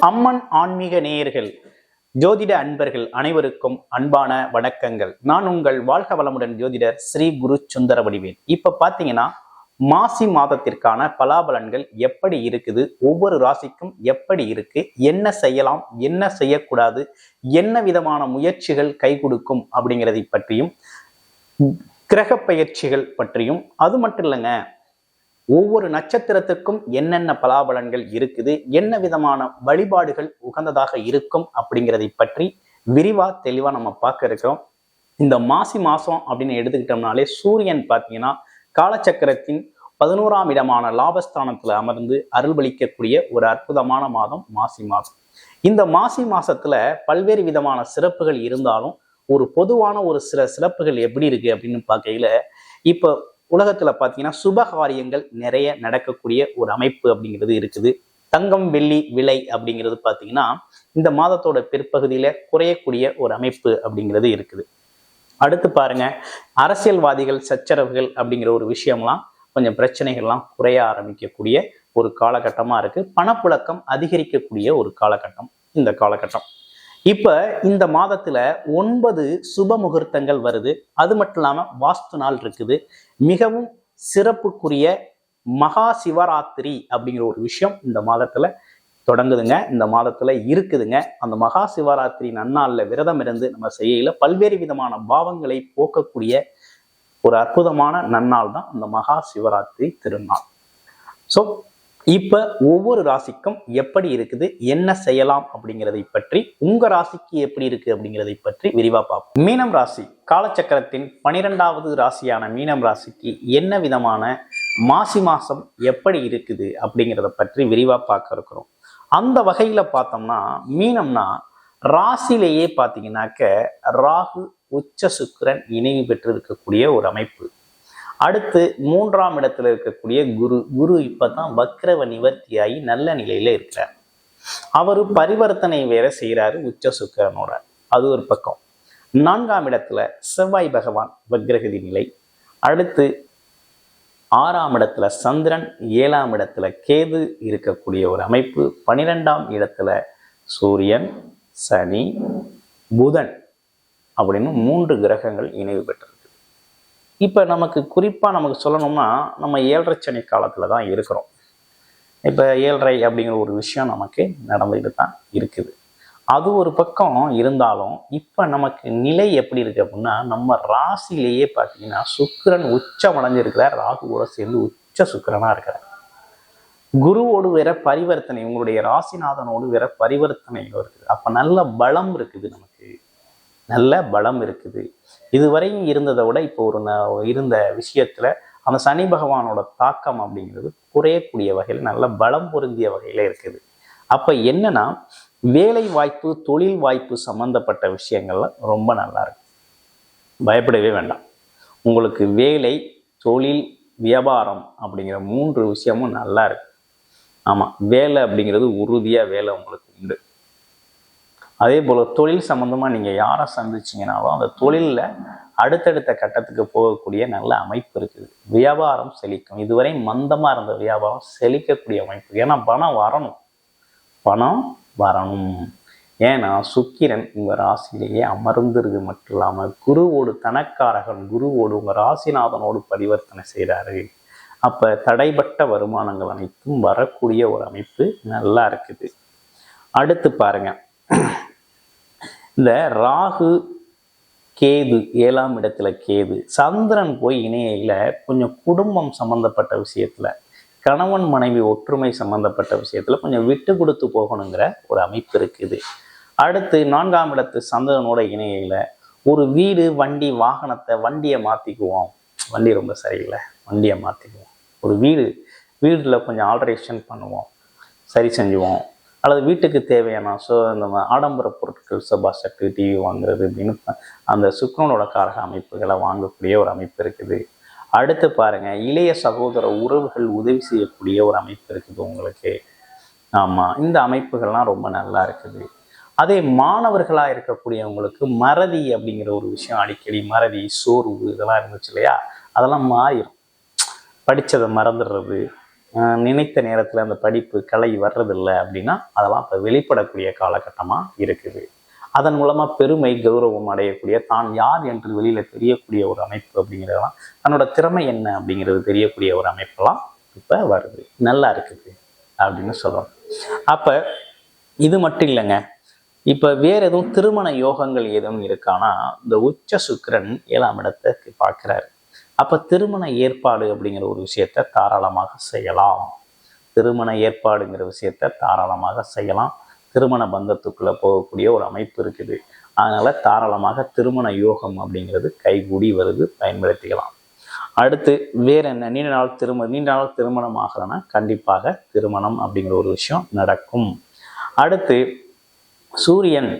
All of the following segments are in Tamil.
அம்மன் ஆன்மீக நேயர்கள் ஜோதிட அன்பர்கள் அனைவருக்கும் அன்பான வணக்கங்கள். நான் உங்கள் வாழ்க வளமுடன் ஜோதிடர் ஸ்ரீ குரு சுந்தர வடிவேல் இப்ப பாத்தீங்கன்னா மாசி மாதத்திற்கான பலாபலன்கள் எப்படி இருக்குது ஒவ்வொரு ராசிக்கும் எப்படி இருக்கு என்ன செய்யலாம் என்ன செய்யக்கூடாது என்ன விதமான முயற்சிகள் கை கொடுக்கும் அப்படிங்கிறதை பற்றியும் கிரக பயிற்சிகள் பற்றியும் அது மட்டும் இல்லைங்க ஒவ்வொரு நட்சத்திரத்துக்கும் என்னென்ன பலாபலன்கள் இருக்குது என்ன விதமான வழிபாடுகள் உகந்ததாக இருக்கும் அப்படிங்கிறதை பற்றி விரிவா தெளிவா நம்ம பார்க்க இருக்கிறோம். இந்த மாசி மாசம் அப்படின்னு எடுத்துக்கிட்டோம்னாலே சூரியன் பார்த்தீங்கன்னா காலச்சக்கரத்தின் பதினோராம் இடமான லாபஸ்தானத்துல அமர்ந்து அருள்பளிக்கக்கூடிய ஒரு அற்புதமான மாதம் மாசி மாதம். இந்த மாசி மாசத்துல பல்வேறு விதமான சிறப்புகள் இருந்தாலும் ஒரு பொதுவான ஒரு சில சிறப்புகள் எப்படி இருக்கு அப்படின்னு பார்க்கையில இப்போ உலகத்துல பாத்தீங்கன்னா சுப காரியங்கள் நிறைய நடக்கக்கூடிய ஒரு அமைப்பு அப்படிங்கிறது இருக்குது. தங்கம் வெள்ளி விலை அப்படிங்கிறது பாத்தீங்கன்னா இந்த மாதத்தோட பிற்பகுதியில குறையக்கூடிய ஒரு அமைப்பு அப்படிங்கிறது இருக்குது. அடுத்து பாருங்க அரசியல்வாதிகள் சச்சரவுகள் அப்படிங்கிற ஒரு விஷயம்லாம் கொஞ்சம் பிரச்சனைகள்லாம் குறைய ஆரம்பிக்கக்கூடிய ஒரு காலகட்டமா இருக்கு. பணப்புழக்கம் அதிகரிக்கக்கூடிய ஒரு காலகட்டம் இந்த காலகட்டம். இப்ப இந்த மாதத்துல ஒன்பது சுப முகூர்த்தங்கள் வருது. அது மட்டும் இல்லாம வாஸ்து நாள் இருக்குது. மிகவும் சிறப்புக்குரிய மகா சிவராத்திரி அப்படிங்கிற ஒரு விஷயம் இந்த மாதத்துல தொடங்குதுங்க. இந்த மாதத்துல இருக்குதுங்க. அந்த மகா சிவராத்திரி நன்னாளில் விரதம் இருந்து நம்ம செய்யல பல்வேறு விதமான பாவங்களை போக்கக்கூடிய ஒரு அற்புதமான நன்னாள் தான் அந்த மகா சிவராத்திரி திருநாள். ஸோ இப்ப ஒவ்வொரு ராசிக்கும் எப்படி இருக்குது என்ன செய்யலாம் அப்படிங்கிறதை பற்றி உங்க ராசிக்கு எப்படி இருக்கு அப்படிங்கிறதை பற்றி விரிவா பார்ப்போம். மீனம் ராசி காலச்சக்கரத்தின் பனிரெண்டாவது ராசியான மீனம் ராசிக்கு என்ன விதமான மாசி மாசம் எப்படி இருக்குது அப்படிங்கிறத பற்றி விரிவா பார்க்க இருக்கிறோம். அந்த வகையில பார்த்தோம்னா மீனம்னா ராசியிலேயே பார்த்தீங்கன்னாக்க ராகு உச்ச சுக்கிரன் இணைவு பெற்று இருக்கக்கூடிய ஒரு அமைப்பு. அடுத்து மூன்றாம் இடத்துல இருக்கக்கூடிய குரு. குரு இப்பதான் வக்ரவ நிவர்த்தியாகி நல்ல நிலையில இருக்கிறார். அவரு பரிவர்த்தனை வேற செய்யறாரு உச்ச சுக்கரனோட. அது ஒரு பக்கம். நான்காம் இடத்துல செவ்வாய் பகவான் வக்ரகதி நிலை. அடுத்து ஆறாம் இடத்துல சந்திரன் ஏழாம் இடத்துல கேது இருக்கக்கூடிய ஒரு அமைப்பு. பனிரெண்டாம் இடத்துல சூரியன் சனி புதன் அப்படின்னு மூன்று கிரகங்கள் இணைவு பெற்றிருக்கு. இப்போ நமக்கு குறிப்பாக நமக்கு சொல்லணும்னா நம்ம ஏழரை சனி காலத்தில் தான் இருக்கிறோம். இப்போ ஏழரை அப்படிங்கிற ஒரு விஷயம் நமக்கு நடந்துகிட்டு தான் இருக்குது. அது ஒரு பக்கம் இருந்தாலும் இப்போ நமக்கு நிலை எப்படி இருக்கு அப்படின்னா நம்ம ராசியிலேயே பார்த்தீங்கன்னா சுக்கரன் உச்சம் அடைஞ்சிருக்கிறார் ராகுவோட சேர்ந்து உச்ச சுக்கரனாக இருக்கிறார் குருவோடு வேற பரிவர்த்தனை உங்களுடைய ராசிநாதனோடு வேற பரிவர்த்தனைகள் இருக்குது. அப்போ நல்ல பலம் இருக்குது நமக்கு. நல்ல பலம் இருக்குது. இதுவரையும் இருந்ததை விட இப்போ ஒரு ந- இருந்த விஷயத்துல அந்த சனி பகவானோட தாக்கம் அப்படிங்கிறது குறையக்கூடிய வகையில் நல்ல பலம் பொருந்திய வகையில இருக்குது. அப்ப என்னன்னா வேலை வாய்ப்பு தொழில் வாய்ப்பு சம்பந்தப்பட்ட விஷயங்கள்லாம் ரொம்ப நல்லா இருக்கு. பயப்படவே வேண்டாம். உங்களுக்கு வேலை தொழில் வியாபாரம் அப்படிங்கிற மூன்று விஷயமும் நல்லா இருக்கு. ஆமா வேலை அப்படிங்கிறது உறுதியா வேலை உங்களுக்கு உண்டு. அதே போல் தொழில் சம்மந்தமாக நீங்கள் யாரை சந்திச்சீங்கனாலும் அந்த தொழிலில் அடுத்தடுத்த கட்டத்துக்கு போகக்கூடிய நல்ல அமைப்பு இருக்குது. வியாபாரம் செழிக்கும். இதுவரை மந்தமாக இருந்த வியாபாரம் செழிக்கக்கூடிய அமைப்பு. ஏன்னா பணம் வரணும். பணம் வரணும். ஏன்னா சுக்கிரன் உங்கள் ராசியிலேயே அமர்ந்திருக்கு மட்டும் இல்லாமல் குருவோடு தனக்காரகன் குருவோடு உங்கள் ராசிநாதனோடு பரிவர்த்தனை செய்கிறாரு அப்போ தடைப்பட்ட வருமானங்கள் அனைத்தும் வரக்கூடிய ஒரு அமைப்பு நல்லா இருக்குது. அடுத்து பாருங்கள் இந்த ராகு கேது ஏழாம் இடத்துல கேது சந்திரன் போய் இணையில கொஞ்சம் குடும்பம் சம்பந்தப்பட்ட விஷயத்துல கணவன் மனைவி ஒற்றுமை சம்பந்தப்பட்ட விஷயத்துல கொஞ்சம் விட்டு கொடுத்து போகணுங்கிற ஒரு அமைப்பு இருக்குது. அடுத்து நான்காம் இடத்து சந்திரனோட இணையில ஒரு வீடு வண்டி வாகனத்தை வண்டியை மாத்திக்குவோம். வண்டி ரொம்ப சரியில்லை வண்டியை மாத்திக்குவோம். ஒரு வீடு வீடுல கொஞ்சம் ஆல்ட்ரேஷன் பண்ணுவோம். சரி செஞ்சுவோம். அல்லது வீட்டுக்கு தேவையான ஸோ இந்த ஆடம்பர பொருட்கள் சோபா செட்டு டிவி வாங்குறது அப்படின்னு அந்த சுக்கரனோட காரக அமைப்புகளை வாங்கக்கூடிய ஒரு அமைப்பு இருக்குது. அடுத்து பாருங்க இளைய சகோதர உறவுகள் உதவி செய்யக்கூடிய ஒரு அமைப்பு இருக்குது உங்களுக்கு. ஆமாம் இந்த அமைப்புகள்லாம் ரொம்ப நல்லா இருக்குது. அதே மாணவர்களாக இருக்கக்கூடியவங்களுக்கு மறதி அப்படிங்கிற ஒரு விஷயம் அடிக்கடி மறதி சோர்வு இதெல்லாம் இருந்துச்சு இல்லையா? அதெல்லாம் மாறிடும் படித்ததை மறந்துடுறது நினைத்த நேரத்தில் அந்த படிப்பு கலை வர்றதில்லை அப்படின்னா அதெல்லாம் இப்போ வெளிப்படக்கூடிய காலகட்டமாக இருக்குது. அதன் மூலமாக பெருமை கௌரவம் அடையக்கூடிய தான் யார் என்று வெளியில் தெரியக்கூடிய ஒரு அமைப்பு அப்படிங்கிறதெல்லாம் தன்னோட திறமை என்ன அப்படிங்கிறது தெரியக்கூடிய ஒரு அமைப்பெல்லாம் இப்போ வருது. நல்லா இருக்குது அப்படின்னு சொல்கிறோம் அப்போ இது மட்டும் இல்லைங்க. இப்போ வேற எதுவும் திருமண யோகங்கள் எதுவும் இருக்கானா இந்த உச்ச சுக்கிரன் ஏழாம் இடத்தை பார்க்குறாரு. அப்போ திருமண ஏற்பாடு அப்படிங்கிற ஒரு விஷயத்த தாராளமாக செய்யலாம். திருமண ஏற்பாடுங்கிற விஷயத்த தாராளமாக செய்யலாம். திருமண பந்தத்துக்குள்ளே போகக்கூடிய ஒரு அமைப்பு இருக்குது. அதனால் தாராளமாக திருமண யோகம் அப்படிங்கிறது கைகூடி வருது பயன்படுத்திக்கலாம். அடுத்து வேற என்ன? நீண்ட நாள் திருமணம் நீண்ட நாள் திருமணம் ஆகலைன்னா கண்டிப்பாக திருமணம் அப்படிங்கிற ஒரு விஷயம் நடக்கும். அடுத்து சூரியன்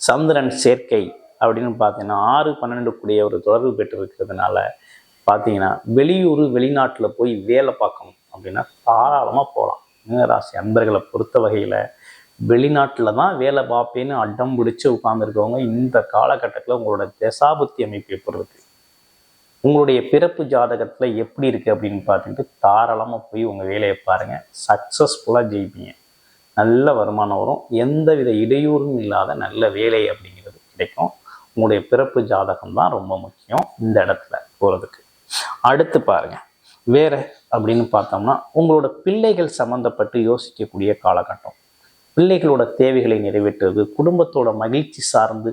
சந்திரன் சேர்க்கை அப்படின்னு பார்த்தீங்கன்னா ஆறு பன்னெண்டு கூடிய ஒரு தொடர்பு பெற்று இருக்கிறதுனால பார்த்தீங்கன்னா வெளியூர் வெளிநாட்டில் போய் வேலை பார்க்கணும் அப்படின்னா தாராளமாக போகலாம் மீனராசி அன்பர்களை பொறுத்த வகையில் வெளிநாட்டில் தான் வேலை பார்ப்பேன்னு அடம் பிடிச்சி உட்காந்துருக்கவங்க இந்த காலகட்டத்தில் உங்களோட தசாபுத்தி அமைப்பு எப்படி இருக்கு? உங்களுடைய பிறப்பு ஜாதகத்தில் எப்படி இருக்குது அப்படின்னு பார்த்துட்டு தாராளமாக போய் உங்கள் வேலையை பாருங்கள் சக்ஸஸ்ஃபுல்லாக ஜெயிப்பீங்க. நல்ல வருமானம் வரும். எந்தவித இடையூறும் இல்லாத நல்ல வேலை அப்படிங்கிறது கிடைக்கும். உங்களுடைய பிறப்பு ஜாதகம் தான் ரொம்ப முக்கியம் இந்த இடத்துல போகிறதுக்கு அடுத்து பாருங்க. வேற அப்படின்னு பார்த்தோம்னா உங்களோட பிள்ளைகள் சம்மந்தப்பட்டு யோசிக்கக்கூடிய காலகட்டம். பிள்ளைகளோட தேவைகளை நிறைவேற்றுவது குடும்பத்தோட மகிழ்ச்சி சார்ந்து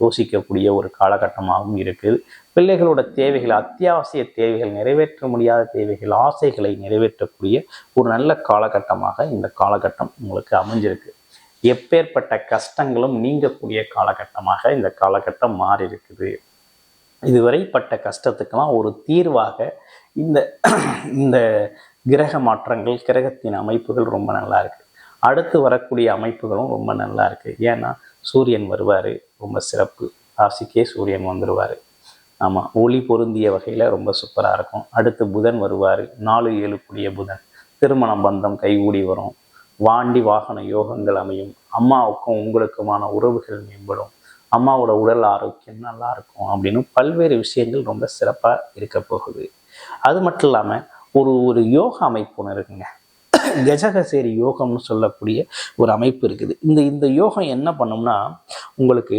யோசிக்கக்கூடிய ஒரு காலகட்டமாகவும் இருக்குது பிள்ளைகளோட தேவைகள் அத்தியாவசிய தேவைகள் நிறைவேற்ற முடியாத தேவைகள் ஆசைகளை நிறைவேற்றக்கூடிய ஒரு நல்ல காலகட்டமாக இந்த காலகட்டம் உங்களுக்கு அமைஞ்சிருக்கு. எப்பேற்பட்ட கஷ்டங்களும் நீங்கக்கூடிய காலகட்டமாக இந்த காலகட்டம் மாறி இருக்குது இதுவரை பட்ட கஷ்டத்துக்கெல்லாம் ஒரு தீர்வாக இந்த இந்த கிரக மாற்றங்கள் கிரகத்தின் அமைப்புகள் ரொம்ப நல்லா இருக்குது அடுத்து வரக்கூடிய அமைப்புகளும் ரொம்ப நல்லா இருக்குது ஏன்னா சூரியன் வருவார் ரொம்ப சிறப்பு. ராசிக்கே சூரியன் வந்துடுவார் ஆமாம் ஒளி பொருந்திய வகையில் ரொம்ப சூப்பராக இருக்கும். அடுத்து புதன் வருவார் நாலு ஏழு கூடிய புதன். திருமண பந்தம் கைகூடி வரும். வாண்டி வாகன யோகங்கள் அமையும். அம்மாவுக்கும் உங்களுக்குமான உறவுகள் மேம்படும். அம்மாவோட உடல் ஆரோக்கியம் நல்லா இருக்கும் அப்படின்னு பல்வேறு விஷயங்கள் ரொம்ப சிறப்பாக இருக்க போகுது. அது மட்டும் இல்லாமல் ஒரு ஒரு யோகா அமைப்பு ஒன்று இருக்குங்க. கஜகசேரி யோகம்னு சொல்லக்கூடிய ஒரு அமைப்பு இருக்குது. இந்த இந்த யோகம் என்ன பண்ணும்னா உங்களுக்கு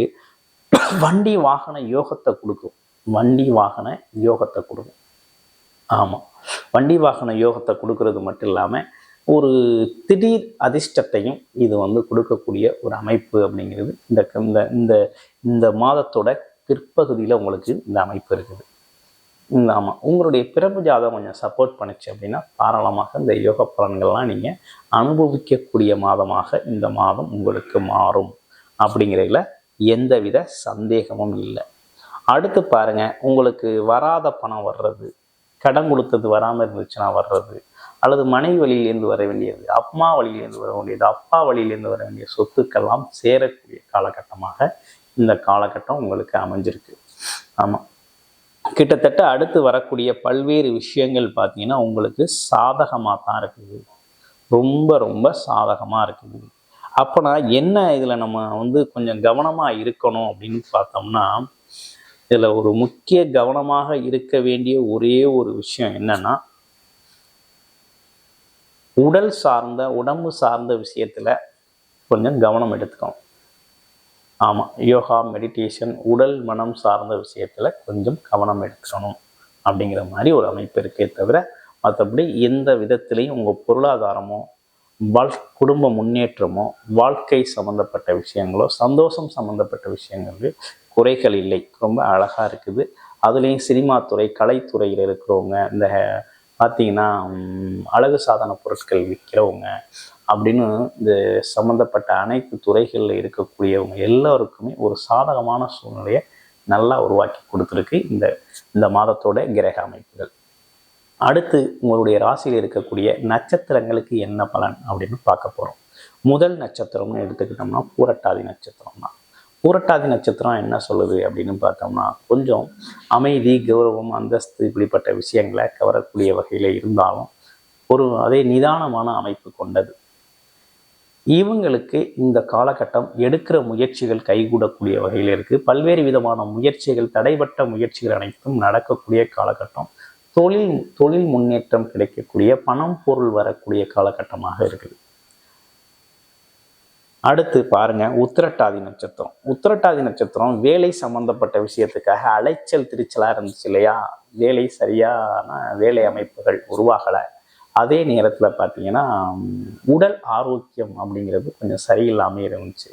வண்டி வாகன யோகத்தை கொடுக்கும். வண்டி வாகன யோகத்தை கொடுக்கும். ஆமாம் வண்டி வாகன யோகத்தை கொடுக்கறது மட்டும் இல்லாமல் ஒரு திடீர் அதிர்ஷ்டத்தையும் இது வந்து கொடுக்கக்கூடிய ஒரு அமைப்பு அப்படிங்கிறது இந்த இந்த இந்த இந்த மாதத்தோட பிற்பகுதியில் உங்களுக்கு இந்த அமைப்பு இருக்குது. இந்த ஆமாம் உங்களுடைய பிறப்பு ஜாதகம் கொஞ்சம் சப்போர்ட் பண்ணுச்சு அப்படின்னா தாராளமாக இந்த யோக பலன்கள்லாம் நீங்கள் அனுபவிக்கக்கூடிய மாதமாக இந்த மாதம் உங்களுக்கு மாறும் அப்படிங்கிறதுல எந்தவித சந்தேகமும் இல்லை. அடுத்து பாருங்க உங்களுக்கு வராத பணம் வர்றது கடன் கொடுத்தது வராமல் இருந்துச்சுன்னா வர்றது அல்லது மனைவி வழியிலேருந்து வர வேண்டியது அம்மா வழியிலேருந்து வர வேண்டியது அப்பா வழியிலேருந்து வர வேண்டிய சொத்துக்கெல்லாம் சேரக்கூடிய காலகட்டமாக இந்த காலகட்டம் உங்களுக்கு அமைஞ்சிருக்கு. ஆமாம் கிட்டத்தட்ட அடுத்து வரக்கூடிய பல்வேறு விஷயங்கள் பார்த்தீங்கன்னா உங்களுக்கு சாதகமாக தான் இருக்குது. ரொம்ப ரொம்ப சாதகமாக இருக்குது. அப்போனா என்ன இதில் நம்ம வந்து கொஞ்சம் கவனமாக இருக்கணும் அப்படின்னு பார்த்தோம்னா இதில் ஒரு முக்கிய கவனமாக இருக்க வேண்டிய ஒரே ஒரு விஷயம் என்னன்னா உடல் சார்ந்த உடம்பு சார்ந்த விஷயத்தில் கொஞ்சம் கவனம் எடுத்துக்கணும். ஆமாம் யோகா மெடிடேஷன் உடல் மனம் சார்ந்த விஷயத்தில் கொஞ்சம் கவனம் எடுக்கணும் அப்படிங்கிற மாதிரி ஒரு அமைப்பு இருக்கே தவிர மற்றபடி எந்த விதத்திலையும் உங்கள் பொருளாதாரமோ வாழ் குடும்ப முன்னேற்றமோ வாழ்க்கை சம்மந்தப்பட்ட விஷயங்களோ சந்தோஷம் சம்மந்தப்பட்ட விஷயங்கள் குறைகள் இல்லை. ரொம்ப அழகாக இருக்குது. அதுலேயும் சினிமா துறை கலைத்துறையில் இருக்கிறவங்க இந்த பார்த்தீங்கன்னா அழகு சாதன பொருட்கள் விற்கிறவங்க அப்படின்னு இந்த சம்மந்தப்பட்ட அனைத்து துறைகளில் இருக்கக்கூடியவங்க எல்லாருக்குமே ஒரு சாதகமான சூழ்நிலையை நல்லா உருவாக்கி கொடுத்துருக்கு இந்த இந்த மாதத்தோட கிரக அமைப்புகள். அடுத்து உங்களுடைய ராசியில் இருக்கக்கூடிய நட்சத்திரங்களுக்கு என்ன பலன் அப்படின்னு பார்க்க போகிறோம் முதல் நட்சத்திரம்னு எடுத்துக்கிட்டோம்னா பூரட்டாதி நட்சத்திரம் தான் புரட்டாதி நட்சத்திரம் என்ன சொல்லுது அப்படின்னு பார்த்தோம்னா கொஞ்சம் அமைதி கௌரவம் அந்தஸ்து இப்படிப்பட்ட விஷயங்களை கவரக்கூடிய வகையில் இருந்தாலும் ஒரு அதே நிதானமான அமைப்பு கொண்டது. இவங்களுக்கு இந்த காலகட்டம் எடுக்கிற முயற்சிகள் கைகூடக்கூடிய வகையில் இருக்குது பல்வேறு விதமான முயற்சிகள் தடைபட்ட முயற்சிகள் அனைத்தும் நடக்கக்கூடிய காலகட்டம். தொழில் தொழில் முன்னேற்றம் கிடைக்கக்கூடிய பணம் பொருள் வரக்கூடிய காலகட்டமாக இருக்குது. அடுத்து பாருங்க உத்திரட்டாதி நட்சத்திரம். உத்திரட்டாதி நட்சத்திரம் வேலை சம்பந்தப்பட்ட விஷயத்துக்காக அலைச்சல் திருச்சலா இருந்துச்சு இல்லையா? வேலை சரியான வேலை அமைப்புகள் உருவாகலை. அதே நேரத்தில் பார்த்தீங்கன்னா உடல் ஆரோக்கியம் அப்படிங்கிறது கொஞ்சம் சரியில்லாமல் இருந்துச்சு.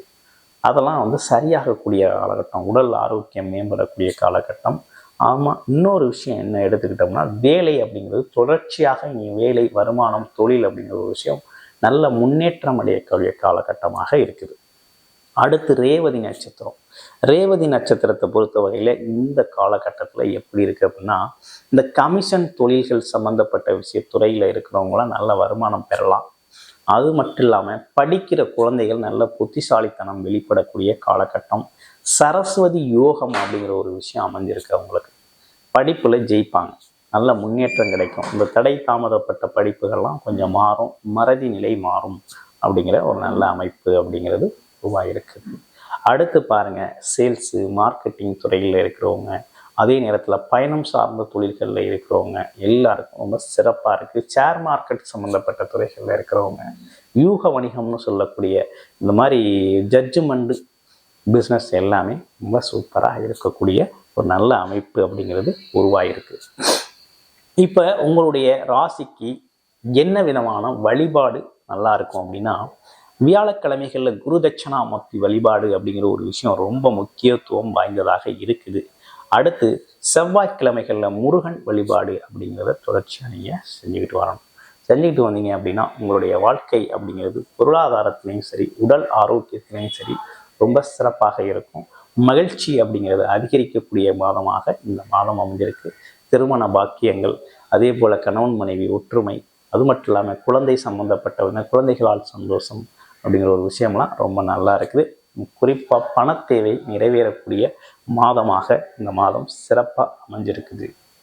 அதெல்லாம் வந்து சரியாகக்கூடிய காலகட்டம் உடல் ஆரோக்கியம் மேம்படக்கூடிய காலகட்டம். ஆமாம் இன்னொரு விஷயம் என்ன எடுத்துக்கிட்டோம்னா வேலை அப்படிங்கிறது தொடர்ச்சியாக நீ வேலை வருமானம் தொழில் அப்படிங்கிற ஒரு விஷயம் நல்ல முன்னேற்றம் அடையக்கூடிய காலகட்டமாக இருக்குது. அடுத்து ரேவதி நட்சத்திரம். ரேவதி நட்சத்திரத்தை பொறுத்த வகையில் இந்த காலகட்டத்தில் எப்படி இருக்குது அப்படின்னா இந்த கமிஷன் தொழில்கள் சம்மந்தப்பட்ட விஷய துறையில் இருக்கிறவங்களாம் நல்ல வருமானம் பெறலாம். அது மட்டும் இல்லாமல் படிக்கிற குழந்தைகள் நல்ல புத்திசாலித்தனம் வெளிப்படக்கூடிய காலகட்டம். சரஸ்வதி யோகம் அப்படிங்கிற ஒரு விஷயம் அமைஞ்சிருக்கு அவங்களுக்கு. படிப்பில் ஜெயிப்பாங்க. நல்ல முன்னேற்றம் கிடைக்கும். இந்த தடை தாமதப்பட்ட படிப்புகள்லாம் கொஞ்சம் மாறும் மறதி நிலை மாறும் அப்படிங்கிற ஒரு நல்ல அமைப்பு அப்படிங்கிறது உருவாயிருக்கு. அடுத்து பாருங்க சேல்ஸு மார்க்கெட்டிங் துறையில் இருக்கிறவங்க அதே நேரத்தில் பயணம் சார்ந்த தொழில்களில் இருக்கிறவங்க எல்லாருக்கும் ரொம்ப சிறப்பாக இருக்குது ஷேர் மார்க்கெட் சம்மந்தப்பட்ட துறைகளில் இருக்கிறவங்க யூக வணிகம்னு சொல்லக்கூடிய இந்த மாதிரி ஜட்ஜ்மெண்ட்டு பிஸ்னஸ் எல்லாமே ரொம்ப சூப்பராக இருக்கக்கூடிய ஒரு நல்ல அமைப்பு அப்படிங்கிறது உருவாயிருக்கு. இப்போ உங்களுடைய ராசிக்கு என்ன விதமான வழிபாடு நல்லா இருக்கும் அப்படின்னா வியாழக்கிழமைகளில் குரு தட்சணாமூர்த்தி வழிபாடு அப்படிங்கிற ஒரு விஷயம் ரொம்ப முக்கியத்துவம் வாய்ந்ததாக இருக்குது. அடுத்து செவ்வாய்க்கிழமைகளில் முருகன் வழிபாடு அப்படிங்கிறத தொடர்ச்சியாக நீங்கள் செஞ்சுக்கிட்டு வரணும். செஞ்சுக்கிட்டு வந்தீங்க அப்படின்னா உங்களுடைய வாழ்க்கை அப்படிங்கிறது பொருளாதாரத்துலேயும் சரி உடல் ஆரோக்கியத்திலையும் சரி ரொம்ப சிறப்பாக இருக்கும். மகிழ்ச்சி அப்படிங்கிறது அதிகரிக்கக்கூடிய மாதமாக இந்த மாதம் அமைஞ்சிருக்கு. திருமண பாக்கியங்கள் அதே போல் கணவன் மனைவி ஒற்றுமை அது மட்டும் இல்லாமல் குழந்தை சம்மந்தப்பட்டவங்க குழந்தைகளால் சந்தோஷம் அப்படிங்கிற ஒரு விஷயம்லாம் ரொம்ப நல்லா இருக்குது. குறிப்பாக பணத்தேவை நிறைவேறக்கூடிய மாதமாக இந்த மாதம் சிறப்பாக அமைஞ்சிருக்குது.